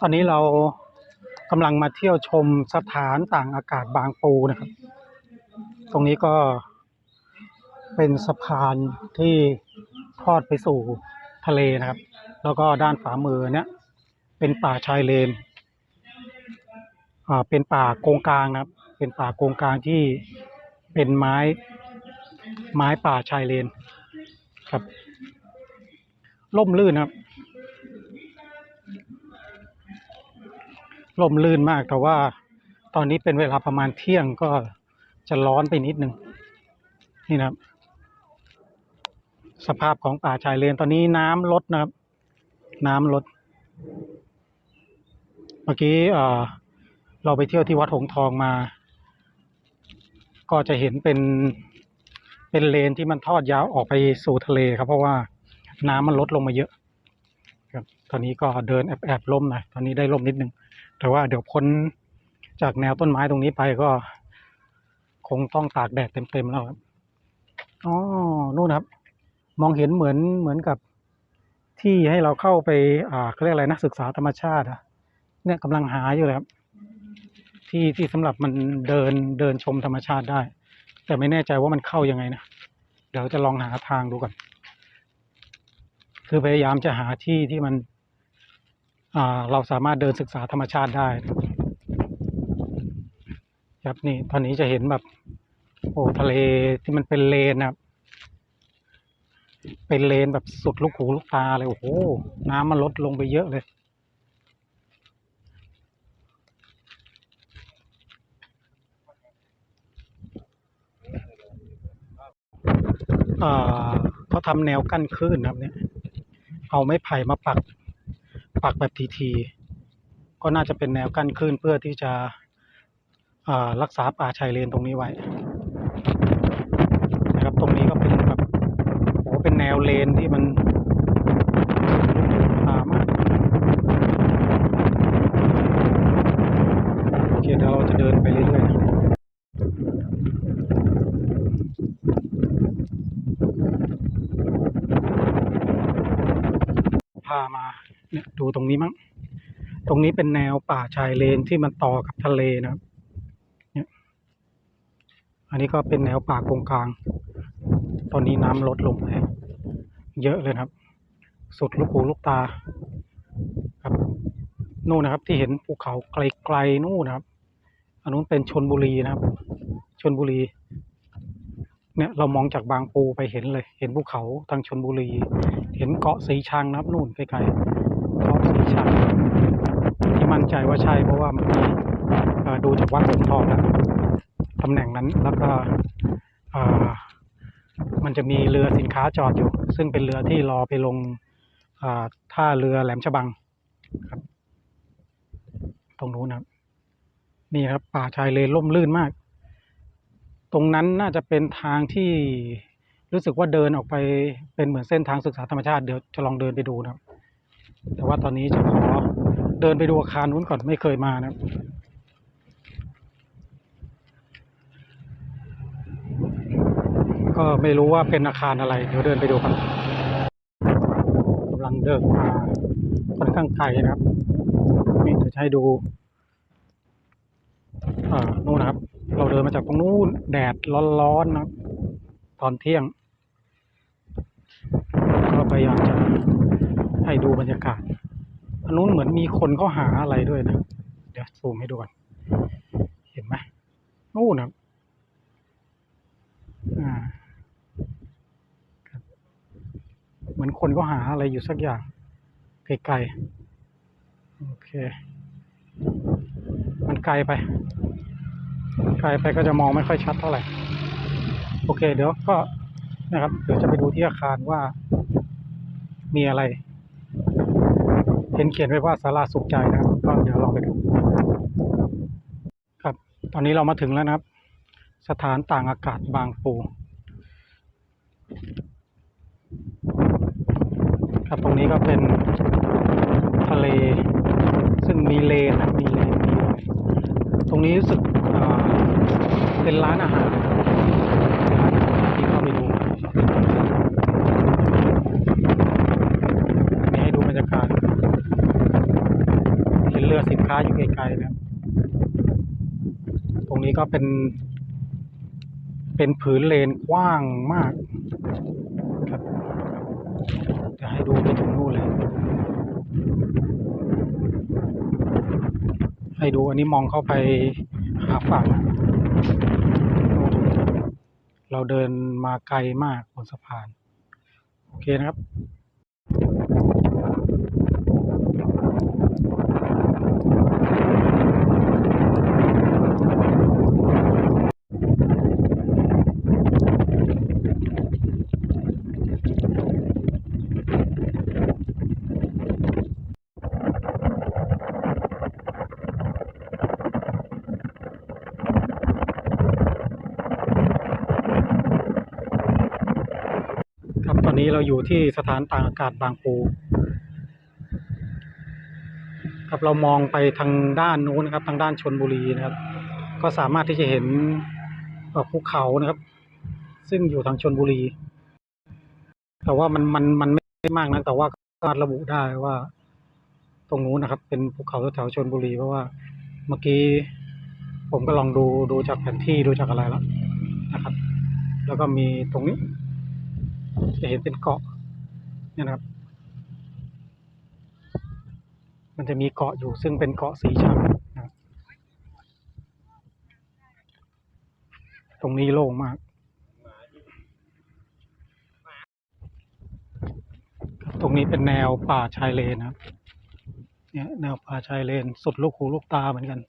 ตอนนี้เรากำลังมาเที่ยวชมสถานต่างอากาศบางปูนะครับ ตรงนี้ก็เป็นสะพานที่ทอดไปสู่ทะเลนะครับ แล้วก็ด้านขวามือเนี่ยเป็นป่าชายเลนอ่าเป็นป่าโกงกลางนะครับ เป็นป่าโกงกลางที่เป็นไม้ไม้ป่าชายเลนครับ ล่มลื่นครับ ลมลื่นมากแต่ว่าตอนนี้เป็นเวลาประมาณเที่ยงก็จะร้อนไปนิดนึงนี่นะครับ สภาพของป่าชายเลนตอนนี้น้ำลดนะครับ น้ำลด เมื่อกี้เราไปเที่ยวที่วัดหงทองมา ก็จะเห็นเป็นเป็นเลนที่มันทอดยาวออกไปสู่ทะเลครับ เพราะว่าน้ำมันลดลงมาเยอะ ครับ ตอนนี้ก็เดินแอบแอบๆล่มหน่อยตอนนี้ได้ล่มนิดนึง แต่ว่าเดี๋ยวพ้นจากแนวต้นไม้ตรงนี้ไปก็ คงต้องตากแดดเต็มๆแล้วครับอ๋อนู่นครับ มองเห็นเหมือนเหมือนกับที่ให้เราเข้าไป อ่าเขาเรียกอะไรนะศึกษาธรรมชาติอะเนี่ยกำลังหาอยู่เลยครับ ที่ที่สำหรับมันเดินเดินชมธรรมชาติได้ แต่ไม่แน่ใจว่ามันเข้ายังไงนะเดี๋ยวจะลองหาทางดูก่อนคือพยายามจะหาที่ที่มัน เราสามารถเดินศึกษาธรรมชาติได้ครับนี่ตอนนี้จะเห็นแบบโอ้ทะเลที่มันเป็นเลนนะครับเป็นเลนแบบสุดลูกหูลูกตาเลยโอ้โหน้ำมันลดลงไปเยอะเลยอ่าเขาทำแนวกั้นคลื่นนะครับเนี่ย เอาไม้ไผ่มาปัก ปักแบบทีๆก็น่าจะเป็นแนวกั้นคลื่นเพื่อที่จะรักษาป่าชายเลนตรงนี้ไว้นะครับตรงนี้ก็เป็นแบบโอ้โหเป็นแนวเลนที่มันอ่ามากโอเคเดี๋ยวเราจะเดินไปเรื่อยๆพามา เนี่ยดูตรงนี้มั้ง ตรงนี้เป็นแนวป่าชายเลนที่มันต่อกับทะเลนะครับ เนี่ย อันนี้ก็เป็นแนวป่ากงกลาง ตอนนี้น้ำลดลงไปเยอะเลยครับ สุดลูกหูลูกตา ครับ นู่นนะครับ ที่เห็นภูเขาไกลๆนู่นนะครับ อันนู้นเป็นชนบุรีนะครับ ชนบุรี เนี่ยเรามองจากบางปูไปเห็นเลย เห็นภูเขาทางชนบุรี เห็นเกาะสีชังนะครับ นู่นไกลๆ เกาะสีชังที่มั่นใจว่าใช่เพราะว่าเมื่อกี้ดูจากวัดหงทองแล้วตำแหน่งนั้นแล้วก็มันจะมีเรือสินค้าจอดอยู่ ซึ่งเป็นเรือที่รอไปลงท่าเรือแหลมฉบังครับ ตรงนู้นนะครับนี่ครับป่าชายเลนร่มรื่นมาก ตรงนั้นน่าจะเป็นทางที่รู้สึกว่าเดินออกไปเป็นเหมือนเส้นทางศึกษาธรรมชาติเดี๋ยวจะลองเดินไปดูนะครับ แต่ว่าตอนนี้จะขอเดินไปดูอาคารนู้นก่อนไม่เคยมานะครับก็ไม่รู้ว่าเป็นอาคารอะไร เดี๋ยวเดินไปดูกันกำลังเดินมาค่อนข้างไกลนะครับนี่จะให้ดูอ่านู่นนะครับ เราเดินมาจากตรงนู้นแดดร้อนๆนะครับ ตอนเที่ยง ก็พยายามจะ ให้ดูบรรยากาศอันนู้นเหมือนมีคนเขาหาอะไรด้วยนะ เดี๋ยวซูมให้ดูก่อน เห็นไหมนู่นนะครับอ่าเหมือนคนก็หาอะไรอยู่สักอย่างไกลๆโอเค มันไกลไป ไกลไปก็จะมองไม่ค่อยชัดเท่าไหร่ โอเค เดี๋ยวก็นะครับ เดี๋ยวจะไปดูที่อาคารว่ามีอะไร เห็นเขียนไว้ว่าศาลาสุขใจนะครับก็เดี๋ยวลองไปดูครับ ตอนนี้เรามาถึงแล้วนะครับ สถานต่างอากาศบางปูครับตรงนี้ก็เป็นทะเล ซึ่งมีเลนนะมีเลนมีตรงนี้รู้สึกเป็นร้านอาหารร้านอาหารที่เข้าไปดูนี่ให้ดูบรรยากาศ รือสิน ค้าอยู่ไกลๆนะครับ ตรงนี้ก็เป็น เป็นผืนเลนกว้างมากครับจะให้ดูไปถึงนู่นเลย ให้ดูอันนี้มองเข้าไปหาฝั่งเราเดินมาไกลมากบนสะพาน โอเคนะครับ อนนี้เราอยู่ที่สถานต่างอากาศบางปูครับเรามองไปทางด้านนู้นนะครับ ทางด้านชนบุรีนะครับ ก็สามารถที่จะเห็นภูเขานะครับ ซึ่งอยู่ทางชนบุรี แต่ว่ามันมันมันไม่ได้มากนะแต่ว่าก็ระบุได้ว่า ตรงนู้นนะครับ เป็นภูเขาแถวๆชนบุรีเพราะว่าเมื่อกี้ผมก็ลองดูดูจากแผนที่ดูจากอะไรแล้วนะครับ แล้วก็มีตรงนี้ จะเห็นเป็นเกาะเนี่ยนะครับ มันจะมีเกาะอยู่ซึ่งเป็นเกาะสีชังนะตรงนี้โล่งมากตรงนี้เป็นแนวป่าชายเลนนะครับเนี่ยแนวป่าชายเลนสุดลูกหูลูกตาเหมือนกัน